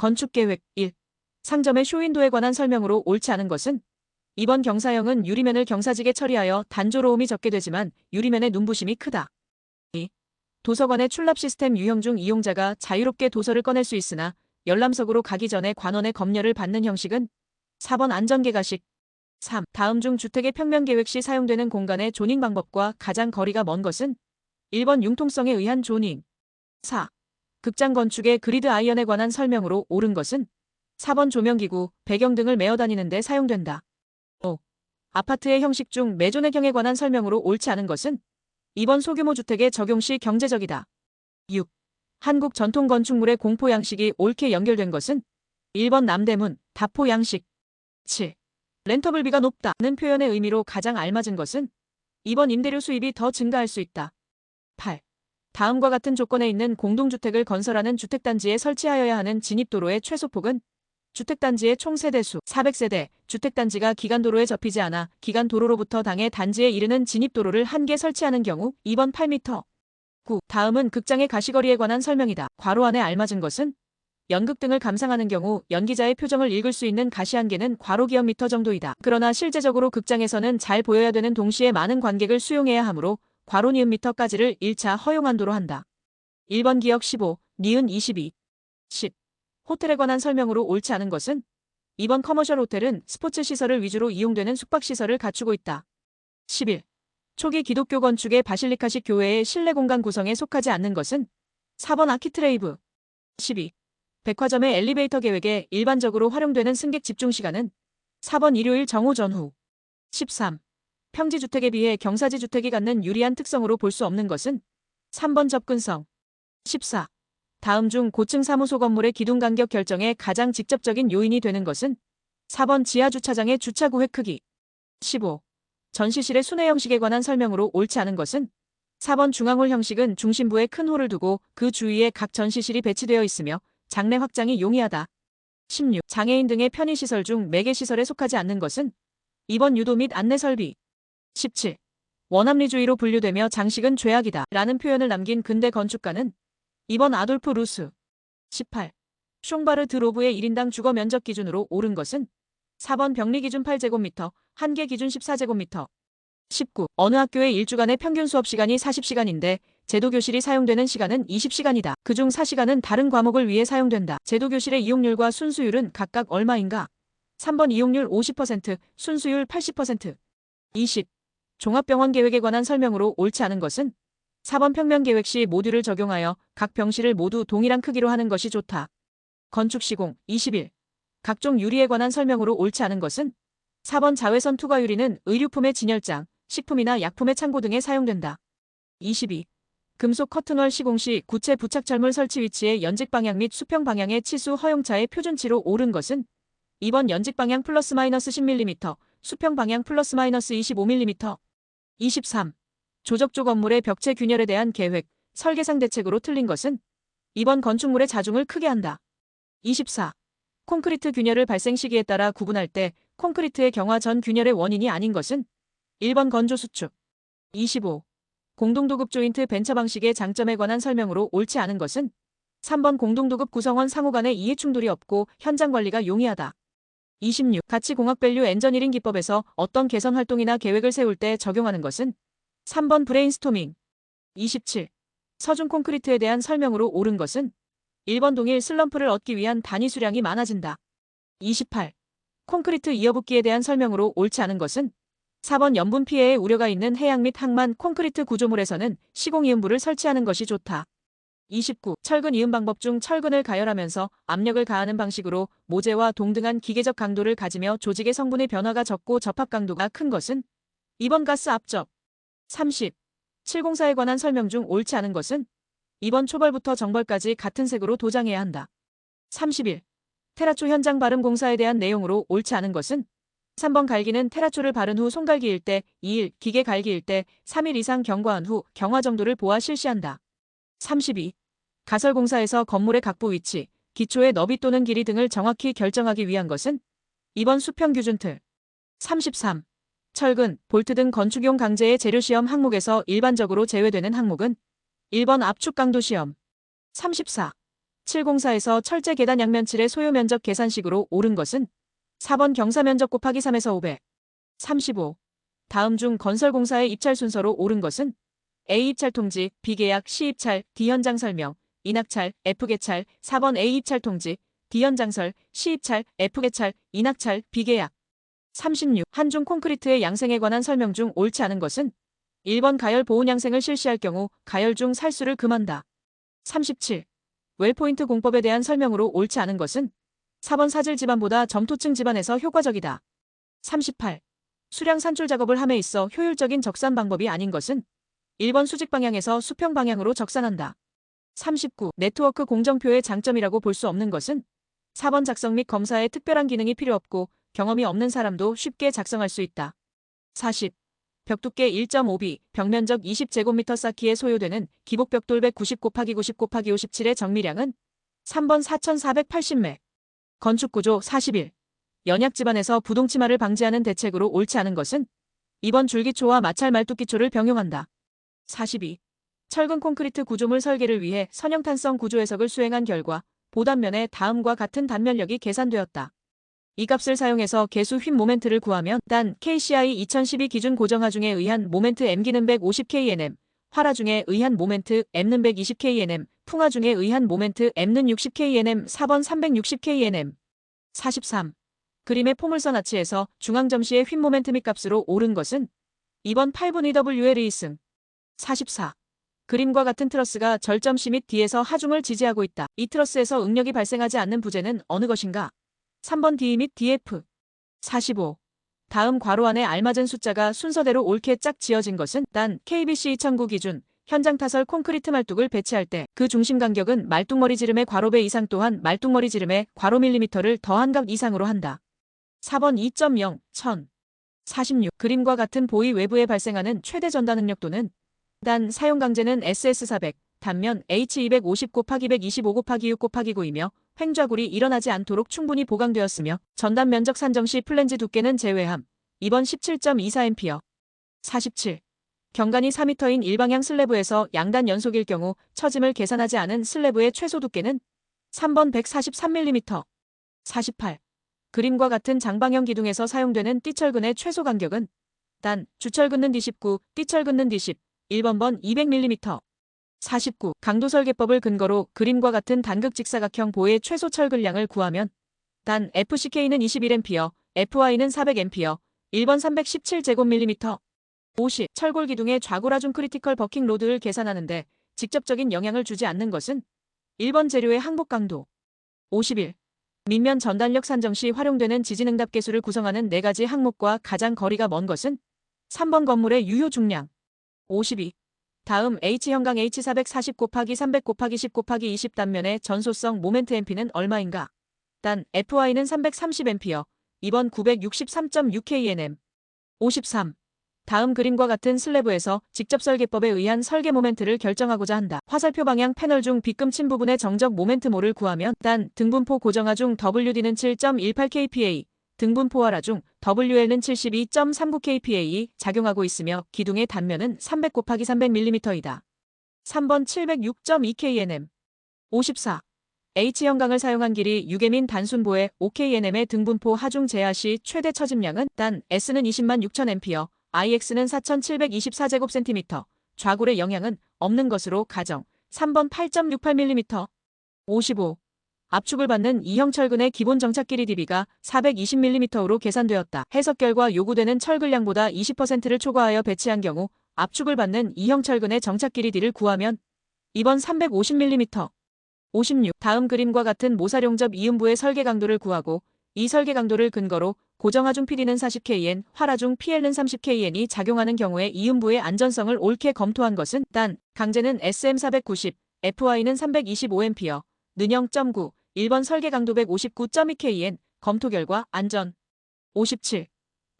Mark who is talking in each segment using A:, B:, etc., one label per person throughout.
A: 건축계획 1. 상점의 쇼윈도에 관한 설명으로 옳지 않은 것은 이번 경사형은 유리면을 경사지게 처리하여 단조로움이 적게 되지만 유리면의 눈부심이 크다. 2. 도서관의 출납 시스템 유형 중 이용자가 자유롭게 도서를 꺼낼 수 있으나 열람석으로 가기 전에 관원의 검열을 받는 형식은 4번 안전계가식 3. 다음 중 주택의 평면 계획 시 사용되는 공간의 조닝 방법과 가장 거리가 먼 것은 1번 융통성에 의한 조닝 4. 극장 건축의 그리드 아이언에 관한 설명으로 옳은 것은 4번 조명기구, 배경 등을 메어 다니는데 사용된다. 5. 아파트의 형식 중 매존의경에 관한 설명으로 옳지 않은 것은 2번 소규모 주택의 적용 시 경제적이다. 6. 한국 전통 건축물의 공포 양식이 옳게 연결된 것은 1번 남대문, 다포 양식. 7. 렌터블비가 높다는 표현의 의미로 가장 알맞은 것은 2번 임대료 수입이 더 증가할 수 있다. 8. 다음과 같은 조건에 있는 공동주택을 건설하는 주택단지에 설치하여야 하는 진입도로의 최소폭은 주택단지의 총 세대수 400세대, 주택단지가 기간도로에 접히지 않아 기간도로로부터 당해 단지에 이르는 진입도로를 한 개 설치하는 경우 2번 8m. 9. 다음은 극장의 가시거리에 관한 설명이다. 괄호 안에 알맞은 것은 연극 등을 감상하는 경우 연기자의 표정을 읽을 수 있는 가시 한계는 괄호 기억 미터 정도이다. 그러나 실제적으로 극장에서는 잘 보여야 되는 동시에 많은 관객을 수용해야 하므로 괄호 니은 미터까지를 1차 허용한도로 한다. 1번 기억 15, 니은 22. 10. 호텔에 관한 설명으로 옳지 않은 것은 2번 커머셜 호텔은 스포츠 시설을 위주로 이용되는 숙박시설을 갖추고 있다. 11. 초기 기독교 건축의 바실리카식 교회의 실내 공간 구성에 속하지 않는 것은 4번 아키트레이브. 12. 백화점의 엘리베이터 계획에 일반적으로 활용되는 승객 집중 시간은 4번 일요일 정오 전후. 13. 평지주택에 비해 경사지 주택이 갖는 유리한 특성으로 볼 수 없는 것은 3번 접근성. 14. 다음 중 고층 사무소 건물의 기둥 간격 결정에 가장 직접적인 요인이 되는 것은 4번 지하 주차장의 주차 구획 크기. 15. 전시실의 순회 형식에 관한 설명으로 옳지 않은 것은 4번 중앙홀 형식은 중심부에 큰 홀을 두고 그 주위에 각 전시실이 배치되어 있으며 장내 확장이 용이하다. 16. 장애인 등의 편의시설 중 매개시설에 속하지 않는 것은 2번 유도 및 안내 설비. 17. 원합리주의로 분류되며 장식은 죄악이다. 라는 표현을 남긴 근대 건축가는 2번 아돌프 루스. 18. 숑바르 드로브의 1인당 주거 면적 기준으로 옳은 것은 4번 병리 기준 8제곱미터, 한계 기준 14제곱미터. 19. 어느 학교의 일주간의 평균 수업 시간이 40시간인데 제도 교실이 사용되는 시간은 20시간이다. 그중 4시간은 다른 과목을 위해 사용된다. 제도 교실의 이용률과 순수율은 각각 얼마인가? 3번 이용률 50%, 순수율 80%. 20. 종합병원 계획에 관한 설명으로 옳지 않은 것은 4번 평면 계획 시 모듈을 적용하여 각 병실을 모두 동일한 크기로 하는 것이 좋다. 건축 시공 21. 각종 유리에 관한 설명으로 옳지 않은 것은 4번 자외선 투과 유리는 의류품의 진열장, 식품이나 약품의 창고 등에 사용된다. 22. 금속 커튼월 시공 시 구체 부착철물 설치 위치의 연직 방향 및 수평 방향의 치수 허용차의 표준치로 옳은 것은 2번 연직 방향 플러스 마이너스 10mm, 수평 방향 플러스 마이너스 25mm. 23. 조적조 건물의 벽체 균열에 대한 계획, 설계상 대책으로 틀린 것은 2번 건축물의 자중을 크게 한다. 24. 콘크리트 균열을 발생 시기에 따라 구분할 때 콘크리트의 경화 전 균열의 원인이 아닌 것은 1번 건조 수축. 25. 공동도급 조인트 벤처 방식의 장점에 관한 설명으로 옳지 않은 것은 3번 공동도급 구성원 상호 간의 이해 충돌이 없고 현장 관리가 용이하다. 26. 가치 공학 밸류 엔저니링 기법에서 어떤 개선 활동이나 계획을 세울 때 적용하는 것은 3번 브레인스토밍. 27. 서중 콘크리트에 대한 설명으로 옳은 것은 1번 동일 슬럼프를 얻기 위한 단위 수량이 많아진다. 28. 콘크리트 이어붙기에 대한 설명으로 옳지 않은 것은 4번 염분 피해의 우려가 있는 해양 및 항만 콘크리트 구조물에서는 시공 이음부를 설치하는 것이 좋다. 29. 철근 이음 방법 중 철근을 가열하면서 압력을 가하는 방식으로 모재와 동등한 기계적 강도를 가지며 조직의 성분의 변화가 적고 접합 강도가 큰 것은 2번 가스 압적. 30. 704에 관한 설명 중 옳지 않은 것은 2번 초벌부터 정벌까지 같은 색으로 도장해야 한다. 31. 테라초 현장 발음 공사에 대한 내용으로 옳지 않은 것은 3번 갈기는 테라초를 바른 후 손갈기일 때 2일, 기계 갈기일 때 3일 이상 경과한 후 경화 정도를 보아 실시한다. 32. 가설 공사에서 건물의 각부 위치, 기초의 너비 또는 길이 등을 정확히 결정하기 위한 것은 2번 수평 규준 틀. 33. 철근, 볼트 등 건축용 강제의 재료 시험 항목에서 일반적으로 제외되는 항목은 1번 압축 강도 시험. 34. 704에서 철제 계단 양면칠의 소요 면적 계산식으로 옳은 것은 4번 경사 면적 곱하기 3에서 500. 35. 다음 중 건설공사의 입찰 순서로 옳은 것은 A 입찰 통지, B 계약, C 입찰, D 현장 설명, 인학찰, F 개찰, 4번 A 입찰 통지, D 현장설, C 입찰, F 개찰, 인학찰, B 계약. 36. 한중 콘크리트의 양생에 관한 설명 중 옳지 않은 것은 1번 가열 보온 양생을 실시할 경우 가열 중 살수를 금한다. 37. 웰포인트 공법에 대한 설명으로 옳지 않은 것은 4번 사질 집안보다 점토층 집안에서 효과적이다. 38. 수량 산출 작업을 함에 있어 효율적인 적산 방법이 아닌 것은 1번 수직 방향에서 수평 방향으로 적산한다. 39. 네트워크 공정표의 장점이라고 볼 수 없는 것은 4번 작성 및 검사에 특별한 기능이 필요 없고 경험이 없는 사람도 쉽게 작성할 수 있다. 40. 벽두께 1.5b, 벽면적 20제곱미터 쌓기에 소요되는 기복벽돌 190 곱하기 90 곱하기 57의 정미량은 3번 4480매. 건축구조 41. 연약 집안에서 부동치마를 방지하는 대책으로 옳지 않은 것은 2번 줄기초와 마찰 말뚝기초를 병용한다. 42. 철근 콘크리트 구조물 설계를 위해 선형탄성 구조 해석을 수행한 결과 보단면에 다음과 같은 단면력이 계산되었다. 이 값을 사용해서 개수 휜 모멘트를 구하면 단 KCI 2012 기준 고정하 중에 의한 모멘트 M기는 150kNm, 화라 중에 의한 모멘트 M는 120kNm, 풍화 중에 의한 모멘트 M는 60kNm, 4번 360kNm. 43. 그림의 포물선 아치에서 중앙점시의 휜 모멘트 및 값으로 옳은 것은 2번 8분 EWL의 2승. 44. 그림과 같은 트러스가 절점시 및 D에서 하중을 지지하고 있다. 이 트러스에서 응력이 발생하지 않는 부재는 어느 것인가? 3번 D 및 DF. 45. 다음 괄호 안에 알맞은 숫자가 순서대로 옳게 짝 지어진 것은 단 KBC 2009 기준 현장 타설 콘크리트 말뚝을 배치할 때 그 중심 간격은 말뚝머리 지름의 괄호배 이상 또한 말뚝머리 지름의 괄호 밀리미터를 더한 값 이상으로 한다. 4번 2.0, 1000. 46. 그림과 같은 보이 외부에 발생하는 최대 전단 응력 또는 단 사용 강제는 SS400, 단면 H250 곱하기 125 곱하기 6 곱하기 9이며 횡좌굴이 일어나지 않도록 충분히 보강되었으며 전단 면적 산정 시 플랜지 두께는 제외함. 2번 17.24A. 47. 경관이 4m인 일방향 슬래브에서 양단 연속일 경우 처짐을 계산하지 않은 슬래브의 최소 두께는 3번 143mm. 48. 그림과 같은 장방형 기둥에서 사용되는 띠철근의 최소 간격은 단 주철 긋는 D19, 띠철 긋는 D10, 1번 번 200mm. 49. 강도 설계법을 근거로 그림과 같은 단극 직사각형 보의 최소 철근량을 구하면 단 FCK는 21A, FY는 400A, 1번 317제곱밀리미터. 50. 철골 기둥의 좌고라중 크리티컬 버킹 로드를 계산하는데 직접적인 영향을 주지 않는 것은 1번 재료의 항복 강도. 51. 밑면 전단력 산정 시 활용되는 지진응답 계수를 구성하는 4가지 항목과 가장 거리가 먼 것은 3번 건물의 유효 중량. 52. 다음 H형강 H440 곱하기 300 곱하기 10 곱하기 20 단면의 전소성 모멘트 MP는 얼마인가? 단 FY는 330A, 2번 963.6KNM. 53. 다음 그림과 같은 슬래브에서 직접 설계법에 의한 설계 모멘트를 결정하고자 한다. 화살표 방향 패널 중 빗금 친 부분의 정적 모멘트 모를 구하면 단 등분포 고정하 중 WD는 7.18kPa, 등분포화라 중 WL는 72.39kPa 작용하고 있으며 기둥의 단면은 300 곱하기 300mm이다. 3번 706.2kNm. 54. H형강을 사용한 길이 6m인 단순보의 5kNm의 등분포 하중 제하 시 최대 처짐량은 단 S는 20만 6,000A, IX는 4,724제곱cm, 좌골의 영향은 없는 것으로 가정. 3번 8.68mm. 55. 압축을 받는 이형 철 근의 기본 정착 길이 DB가 420mm로 계산되었다. 해석 결과 요구되는 철근량보다 20%를 초과하여 배치한 경우 압축을 받는 이형 철 근의 정착 길이 D를 구하면 2번 350mm. 56. 다음 그림과 같은 모사룡접 이음부의 설계 강도를 구하고 이 설계 강도를 근거로 고정하중 PD는 40kN, 화라중 PL는 30kN이 작용하는 경우에 이음부의 안전성을 옳게 검토한 것은 단 강제는 SM490, FY는 325A, 는 0.9, 1번 설계 강도 159.2kN, 검토 결과 안전. 57.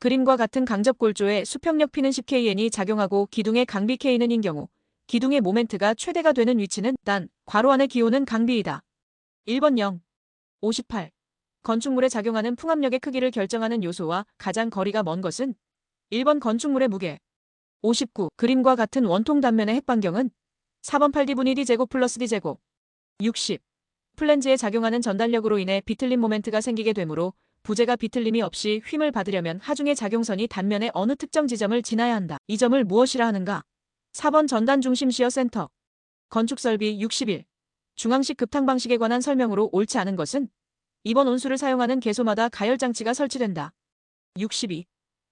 A: 그림과 같은 강접 골조에 수평력 P는 10kN이 작용하고 기둥의 강비 K는 인 경우 기둥의 모멘트가 최대가 되는 위치는 단 괄호 안의 기호는 강비이다. 1번 0. 58. 건축물에 작용하는 풍압력의 크기를 결정하는 요소와 가장 거리가 먼 것은 1번 건축물의 무게. 59. 그림과 같은 원통 단면의 핵반경은 4번 8D분의 D제곱 플러스 D제곱. 60. 플랜지에 작용하는 전달력으로 인해 비틀림 모멘트가 생기게 되므로 부재가 비틀림이 없이 휨을 받으려면 하중의 작용선이 단면의 어느 특정 지점을 지나야 한다. 이 점을 무엇이라 하는가? 4번 전단 중심 시어 센터. 건축 설비 61. 중앙식 급탕 방식에 관한 설명으로 옳지 않은 것은 이번 온수를 사용하는 개소마다 가열 장치가 설치된다. 62.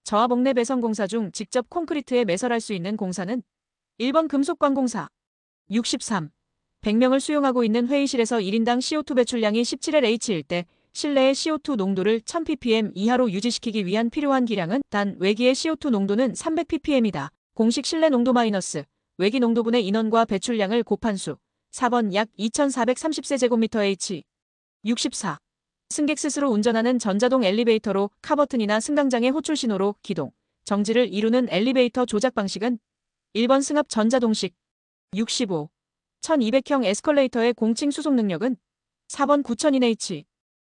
A: 저하복내 배선 공사 중 직접 콘크리트에 매설할 수 있는 공사는 1번 금속관공사. 63. 100명을 수용하고 있는 회의실에서 1인당 CO2 배출량이 17LH일 때 실내의 CO2 농도를 1000ppm 이하로 유지시키기 위한 필요한 기량은 단 외기의 CO2 농도는 300ppm이다. 공식 실내 농도 마이너스 외기 농도분의 인원과 배출량을 곱한 수 4번 약 2430세제곱미터 H 64. 승객 스스로 운전하는 전자동 엘리베이터로 카버튼이나 승강장의 호출 신호로 기동, 정지를 이루는 엘리베이터 조작 방식은 1번 승합 전자동식 65. 1200형 에스컬레이터의 공칭 수속 능력은 4번 9000인H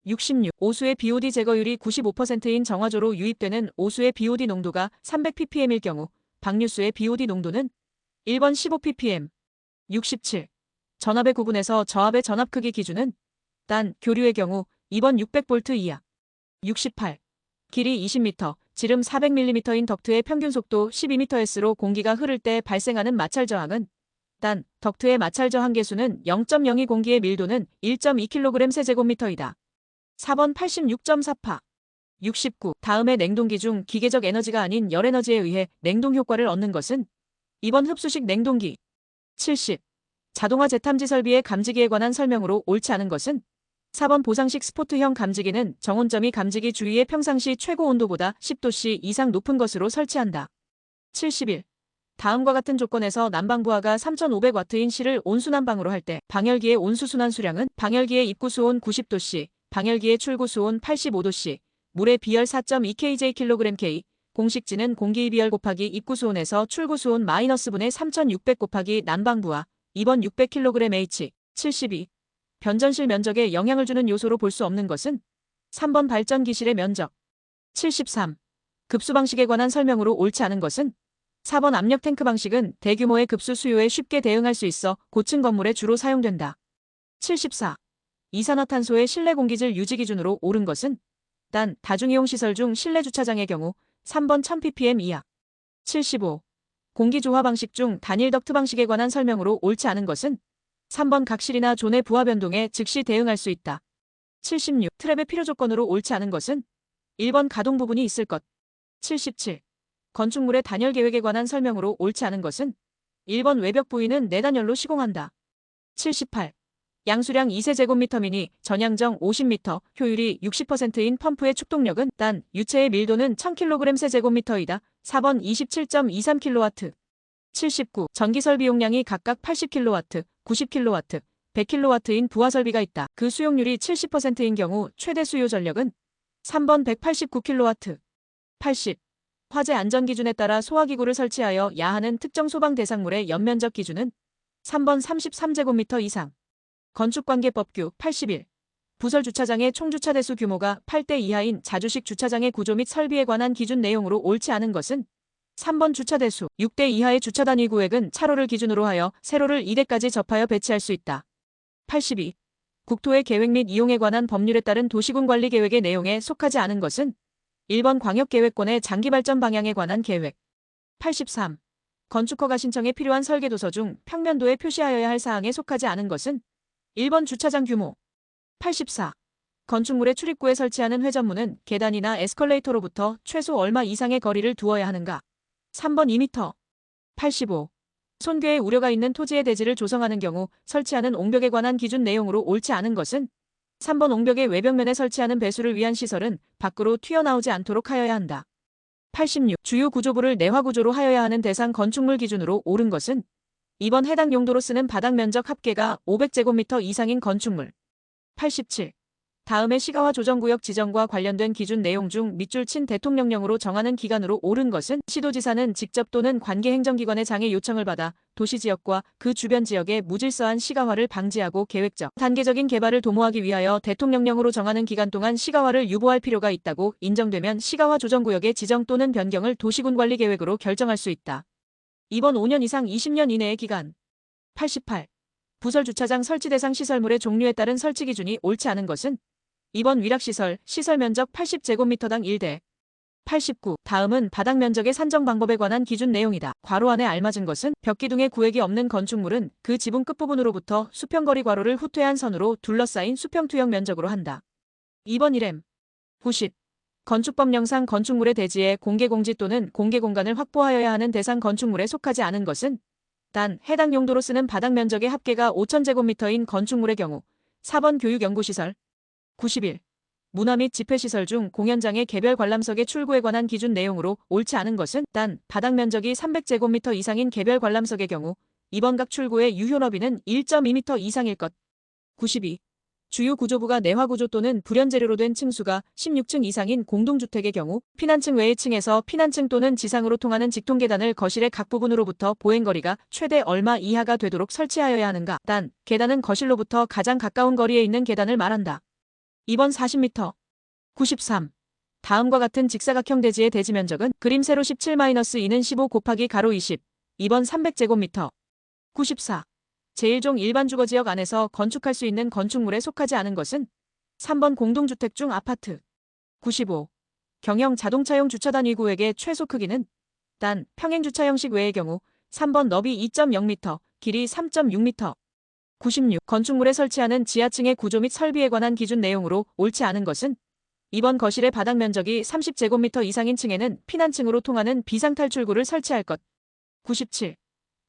A: 66. 오수의 BOD 제거율이 95%인 정화조로 유입되는 오수의 BOD 농도가 300ppm일 경우 방류수의 BOD 농도는 1번 15ppm 67. 전압의 구분에서 저압의 전압 크기 기준은 단 교류의 경우 2번 600V 이하 68. 길이 20m, 지름 400mm인 덕트의 평균 속도 12ms로 공기가 흐를 때 발생하는 마찰 저항은 단 덕트의 마찰 저항 계수는 0.02 공기의 밀도는 1.2kg 세제곱미터이다. 4번 86.4파 69. 다음의 냉동기 중 기계적 에너지가 아닌 열에너지에 의해 냉동 효과를 얻는 것은 2번 흡수식 냉동기 70. 자동화 재탐지 설비의 감지기에 관한 설명으로 옳지 않은 것은 4번 보상식 스포트형 감지기는 정온점이 감지기 주위의 평상시 최고 온도보다 10도씨 이상 높은 것으로 설치한다. 71. 다음과 같은 조건에서 난방부하가 3500W인 실을 온수난방으로 할 때 방열기의 온수순환 수량은 방열기의 입구수온 90도씨, 방열기의 출구수온 85도씨, 물의 비열 4.2kJ kg/K, 공식지는 공기의 비열 곱하기 입구수온에서 출구수온 마이너스 분의 3600 곱하기 난방부하 2번 600kg/H 72. 변전실 면적에 영향을 주는 요소로 볼 수 없는 것은 3번 발전기실의 면적 73. 급수 방식에 관한 설명으로 옳지 않은 것은 4번 압력 탱크 방식은 대규모의 급수 수요에 쉽게 대응할 수 있어 고층 건물에 주로 사용된다. 74. 이산화탄소의 실내 공기질 유지 기준으로 옳은 것은 단 다중이용 시설 중 실내 주차장의 경우 3번 1000ppm 이하. 75. 공기 조화 방식 중 단일 덕트 방식에 관한 설명으로 옳지 않은 것은 3번 각실이나 존의 부하 변동에 즉시 대응할 수 있다. 76. 트랩의 필요 조건으로 옳지 않은 것은 1번 가동 부분이 있을 것. 77. 건축물의 단열 계획에 관한 설명으로 옳지 않은 것은 1번 외벽 부위는 내단열로 시공한다. 78. 양수량 2세제곱미터 미니, 전양정 50m, 효율이 60%인 펌프의 축동력은 단 유체의 밀도는 1000kg 세제곱미터이다. 4번 27.23kW. 79. 전기설비 용량이 각각 80kW, 90kW, 100kW인 부하 설비가 있다. 그 수용률이 70%인 경우 최대 수요 전력은 3번 189kW. 80. 화재 안전 기준에 따라 소화기구를 설치하여 야하는 특정 소방 대상물의 연면적 기준은 3번 33제곱미터 이상. 건축관계법규 81. 부설 주차장의 총 주차 대수 규모가 8대 이하인 자주식 주차장의 구조 및 설비에 관한 기준 내용으로 옳지 않은 것은 3번 주차 대수 6대 이하의 주차 단위 구획은 차로를 기준으로 하여 세로를 2대까지 접하여 배치할 수 있다. 82. 국토의 계획 및 이용에 관한 법률에 따른 도시군 관리 계획의 내용에 속하지 않은 것은 1번 광역계획권의 장기발전 방향에 관한 계획. 83. 건축허가 신청에 필요한 설계도서 중 평면도에 표시하여야 할 사항에 속하지 않은 것은 1번 주차장 규모. 84. 건축물의 출입구에 설치하는 회전문은 계단이나 에스컬레이터로부터 최소 얼마 이상의 거리를 두어야 하는가? 3번 2m. 85. 손괴의 우려가 있는 토지의 대지를 조성하는 경우 설치하는 옹벽에 관한 기준 내용으로 옳지 않은 것은 3번 옹벽의 외벽면에 설치하는 배수를 위한 시설은 밖으로 튀어나오지 않도록 하여야 한다. 86. 주요 구조부를 내화 구조로 하여야 하는 대상 건축물 기준으로 옳은 것은 2번 해당 용도로 쓰는 바닥 면적 합계가 500제곱미터 이상인 건축물. 87. 다음의 시가화 조정구역 지정과 관련된 기준 내용 중 밑줄 친 대통령령으로 정하는 기간으로 옳은 것은 시도지사는 직접 또는 관계 행정기관의 장애 요청을 받아 도시지역과 그 주변 지역의 무질서한 시가화를 방지하고 계획적, 단계적인 개발을 도모하기 위하여 대통령령으로 정하는 기간 동안 시가화를 유보할 필요가 있다고 인정되면 시가화 조정구역의 지정 또는 변경을 도시군관리계획으로 결정할 수 있다. 이번 5년 이상 20년 이내의 기간. 88. 부설 주차장 설치 대상 시설물의 종류에 따른 설치 기준이 옳지 않은 것은 2번 위락시설, 시설 면적 80제곱미터당 1대 89. 다음은 바닥 면적의 산정 방법에 관한 기준 내용이다. 괄호 안에 알맞은 것은 벽기둥에 구획이 없는 건축물은 그 지붕 끝부분으로부터 수평거리 괄호를 후퇴한 선으로 둘러싸인 수평 투영 면적으로 한다. 2번 1렘 90. 건축법령상 건축물의 대지에 공개공지 또는 공개공간을 확보하여야 하는 대상 건축물에 속하지 않은 것은 단 해당 용도로 쓰는 바닥 면적의 합계가 5천제곱미터인 건축물의 경우 4번 교육연구시설 91. 문화 및 집회시설 중 공연장의 개별 관람석의 출구에 관한 기준 내용으로 옳지 않은 것은 단 바닥 면적이 300제곱미터 이상인 개별 관람석의 경우 이번 각 출구의 유효 너비는 1.2m 이상일 것. 92. 주요 구조부가 내화 구조 또는 불연 재료로 된 층수가 16층 이상인 공동주택의 경우 피난층 외의 층에서 피난층 또는 지상으로 통하는 직통 계단을 거실의 각 부분으로부터 보행거리가 최대 얼마 이하가 되도록 설치하여야 하는가. 단, 계단은 거실로부터 가장 가까운 거리에 있는 계단을 말한다. 2번 40m. 93. 다음과 같은 직사각형 대지의 대지 면적은 그림 세로 17-2는 15 곱하기 가로 20. 2번 300제곱미터. 94. 제1종 일반 주거지역 안에서 건축할 수 있는 건축물에 속하지 않은 것은 3번 공동주택 중 아파트. 95. 경영 자동차용 주차 단 위 구획의 최소 크기는 단 평행 주차 형식 외의 경우 3번 너비 2.0m, 길이 3.6m. 96. 건축물에 설치하는 지하층의 구조 및 설비에 관한 기준 내용으로 옳지 않은 것은 이번 거실의 바닥 면적이 30제곱미터 이상인 층에는 피난층으로 통하는 비상탈출구를 설치할 것. 97.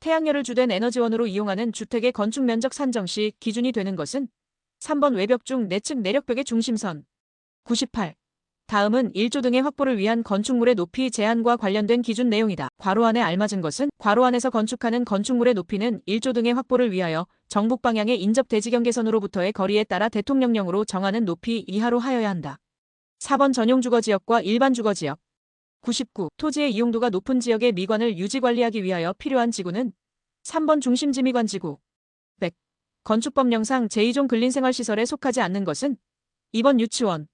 A: 태양열을 주된 에너지원으로 이용하는 주택의 건축 면적 산정 시 기준이 되는 것은 3번 외벽 중 내측 내력벽의 중심선. 98. 다음은 1조 등의 확보를 위한 건축물의 높이 제한과 관련된 기준 내용이다. 괄호 안에 알맞은 것은 괄호 안에서 건축하는 건축물의 높이는 1조 등의 확보를 위하여 정북 방향의 인접 대지 경계선으로부터의 거리에 따라 대통령령으로 정하는 높이 이하로 하여야 한다. 4번 전용 주거지역과 일반 주거지역 99. 토지의 이용도가 높은 지역의 미관을 유지 관리하기 위하여 필요한 지구는 3번 중심지 미관 지구 100. 건축법령상 제2종 근린생활시설에 속하지 않는 것은 2번 유치원